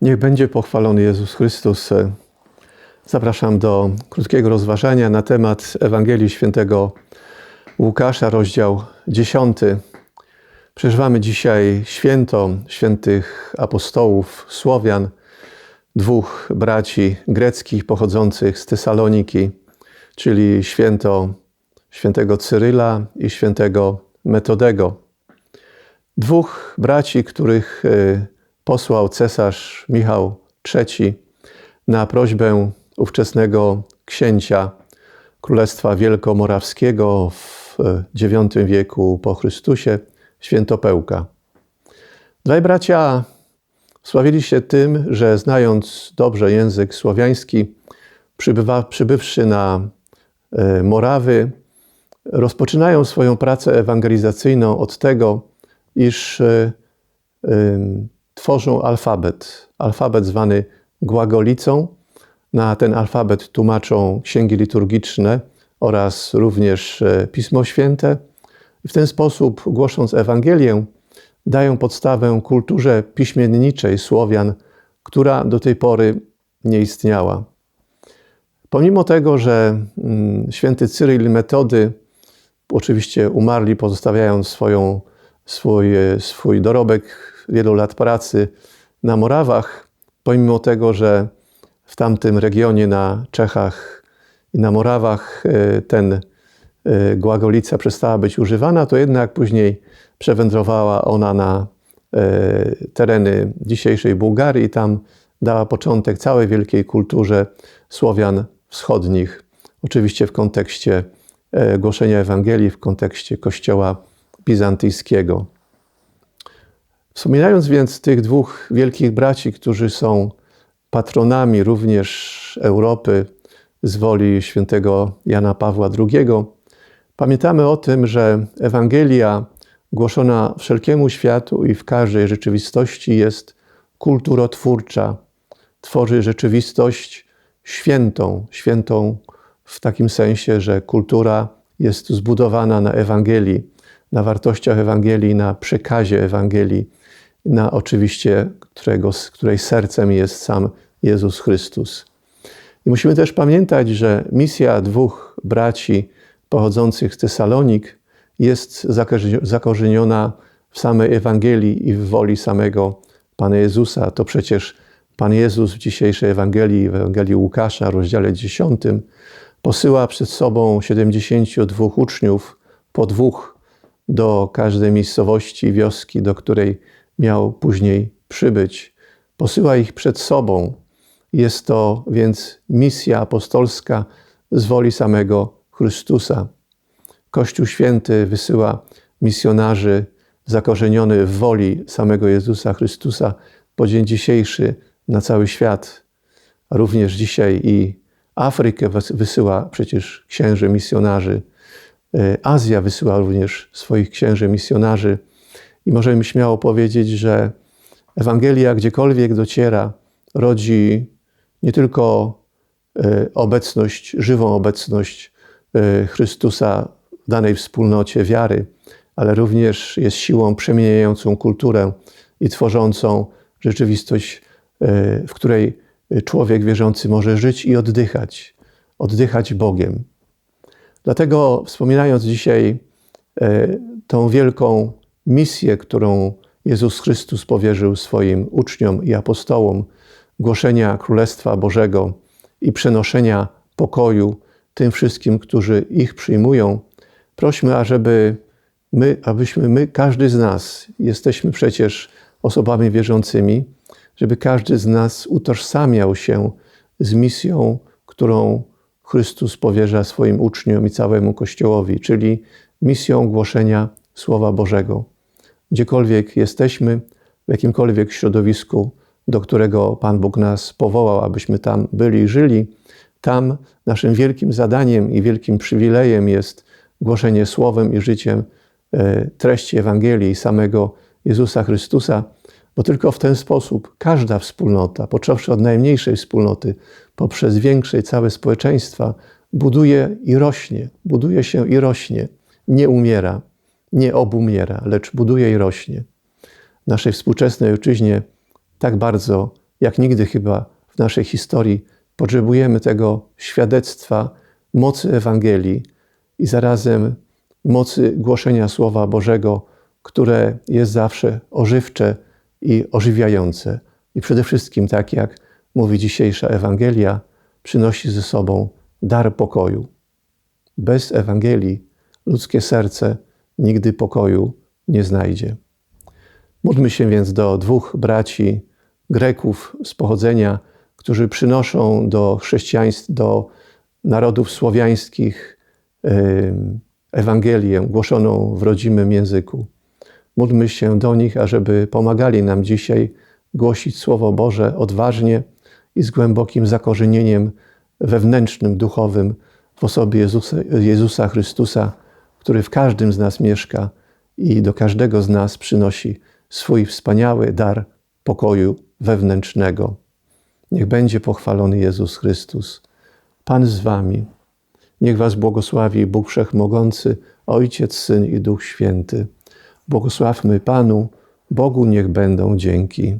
Niech będzie pochwalony Jezus Chrystus. Zapraszam do krótkiego rozważania na temat Ewangelii Świętego Łukasza, rozdział 10. Przeżywamy dzisiaj święto świętych apostołów, Słowian, dwóch braci greckich pochodzących z Tesaloniki, czyli święto świętego Cyryla i świętego Metodego. Dwóch braci, których y, posłał cesarz Michał III na prośbę ówczesnego księcia Królestwa Wielkomorawskiego w IX wieku po Chrystusie, świętopełka. Dwaj bracia sławili się tym, że znając dobrze język słowiański, przybywa, przybywszy na y, Morawy, rozpoczynają swoją pracę ewangelizacyjną od tego, iż y, tworzą alfabet. Alfabet zwany głagolicą. Na ten alfabet tłumaczą księgi liturgiczne oraz również e, Pismo Święte. W ten sposób, głosząc Ewangelię, dają podstawę kulturze piśmienniczej Słowian, która do tej pory nie istniała. Pomimo tego, że mm, święty Cyryl Metody oczywiście umarli, pozostawiając swoją, swój, swój dorobek wielu lat pracy na Morawach, pomimo tego, że w tamtym regionie na Czechach i na Morawach e, ten e, głagolica przestała być używana, to jednak później przewędrowała ona na e, tereny dzisiejszej Bułgarii i tam dała początek całej wielkiej kulturze Słowian wschodnich. Oczywiście w kontekście głoszenia Ewangelii, w kontekście Kościoła bizantyjskiego. Wspominając więc tych dwóch wielkich braci, którzy są patronami również Europy z woli świętego Jana Pawła II, pamiętamy o tym, że Ewangelia głoszona wszelkiemu światu i w każdej rzeczywistości jest kulturotwórcza. Tworzy rzeczywistość świętą, świętą w takim sensie, że kultura jest zbudowana na Ewangelii, na wartościach Ewangelii, na przekazie Ewangelii na oczywiście którego, której sercem jest sam Jezus Chrystus. I musimy też pamiętać, że misja dwóch braci pochodzących z Tesalonik jest zakorzeniona w samej Ewangelii i w woli samego Pana Jezusa. To przecież Pan Jezus w dzisiejszej Ewangelii, w Ewangelii Łukasza, rozdziale 10, posyła przed sobą 72 uczniów, po dwóch do każdej miejscowości, wioski, do której miał później przybyć. Posyła ich przed sobą. Jest to więc misja apostolska z woli samego Chrystusa. Kościół Święty wysyła misjonarzy zakorzeniony w woli samego Jezusa Chrystusa po dzień dzisiejszy na cały świat. Również dzisiaj i Afrykę wysyła przecież księży misjonarzy. E, Azja wysyła również swoich księży misjonarzy. I możemy śmiało powiedzieć, że Ewangelia gdziekolwiek dociera, rodzi nie tylko e, obecność, żywą obecność e, Chrystusa w danej wspólnocie wiary, ale również jest siłą przemieniającą kulturę i tworzącą rzeczywistość, e, w której człowiek wierzący może żyć i oddychać, oddychać Bogiem. Dlatego wspominając dzisiaj tą wielką misję, którą Jezus Chrystus powierzył swoim uczniom i apostołom, głoszenia Królestwa Bożego i przenoszenia pokoju tym wszystkim, którzy ich przyjmują, prośmy, ażeby my, abyśmy my, każdy z nas, jesteśmy przecież osobami wierzącymi, żeby każdy z nas utożsamiał się z misją, którą Chrystus powierza swoim uczniom i całemu Kościołowi, czyli misją głoszenia Słowa Bożego gdziekolwiek jesteśmy, w jakimkolwiek środowisku, do którego Pan Bóg nas powołał, abyśmy tam byli i żyli, tam naszym wielkim zadaniem i wielkim przywilejem jest głoszenie słowem i życiem e, treści Ewangelii samego Jezusa Chrystusa, bo tylko w ten sposób każda wspólnota, począwszy od najmniejszej wspólnoty, poprzez większej całe społeczeństwa, buduje i rośnie, buduje się i rośnie, nie umiera nie obumiera, lecz buduje i rośnie. W naszej współczesnej ojczyźnie tak bardzo jak nigdy chyba w naszej historii potrzebujemy tego świadectwa mocy Ewangelii i zarazem mocy głoszenia Słowa Bożego, które jest zawsze ożywcze i ożywiające. I przede wszystkim, tak jak mówi dzisiejsza Ewangelia, przynosi ze sobą dar pokoju. Bez Ewangelii ludzkie serce nigdy pokoju nie znajdzie. Módlmy się więc do dwóch braci Greków z pochodzenia, którzy przynoszą do chrześcijaństw, do narodów słowiańskich Ewangelię głoszoną w rodzimym języku. Módlmy się do nich, ażeby pomagali nam dzisiaj głosić Słowo Boże odważnie i z głębokim zakorzenieniem wewnętrznym, duchowym w osobie Jezusa, Jezusa Chrystusa, który w każdym z nas mieszka i do każdego z nas przynosi swój wspaniały dar pokoju wewnętrznego. Niech będzie pochwalony Jezus Chrystus. Pan z Wami. Niech Was błogosławi Bóg Wszechmogący, Ojciec, Syn i Duch Święty. Błogosławmy Panu, Bogu niech będą dzięki.